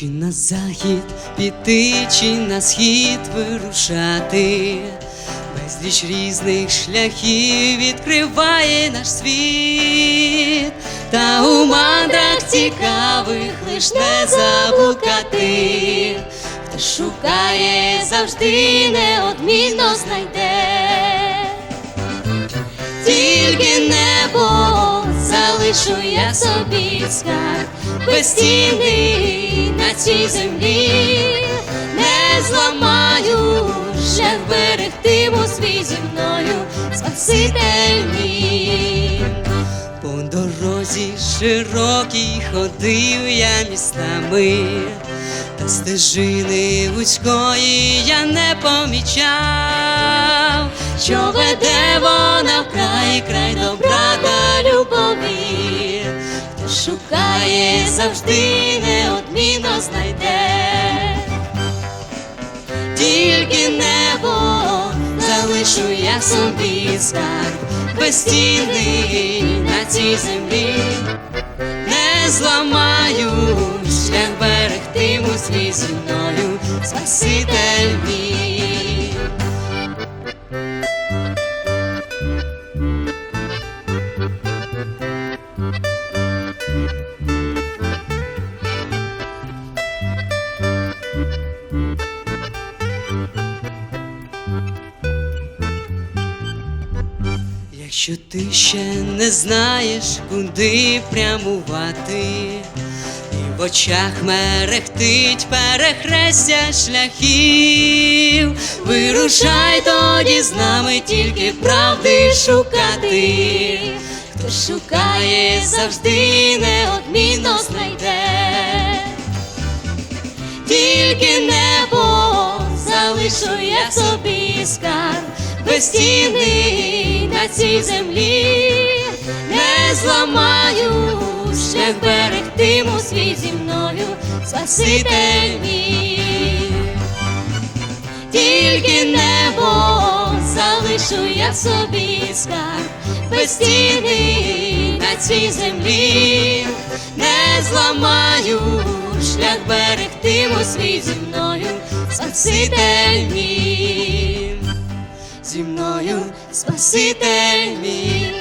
Чи на захід піти, чи на схід вирушати, безліч різних шляхів відкриває наш світ, та у мандрах цікавих лиш не заблукати, хто шукає, завжди неодмінно знайде тільки небо залишу я собі скарб безцінний на цій землі, не зламаю, шлях берегтиму свій зі мною, Спаситель мій. Дорозі широкій ходив я містами, та стежини вузької я не помічав, що веде вона в край, край добра та любові, хто шукає, завжди неодмінно знайде. Тільки небо залишу я собі скарб безцінний на цій землі, не зламаю шлях берегтиму свій зі мною, Спаситель мій. Якщо ти ще не знаєш, куди прямувати, і в очах мерехтить перехрестя шляхів, вирушай тоді з нами тільки правди шукати, хто шукає, завжди неодмінно знайде скарб безцінний на цій землі, не зламаю шлях берегтиму свій зі мною, Спаситель мій. Тільки небо залишу я собі скарб. Безцінний на цій землі, не зламаю шлях берегтиму свій зі мною, Спаситель мій, зі мною Спаситель мій.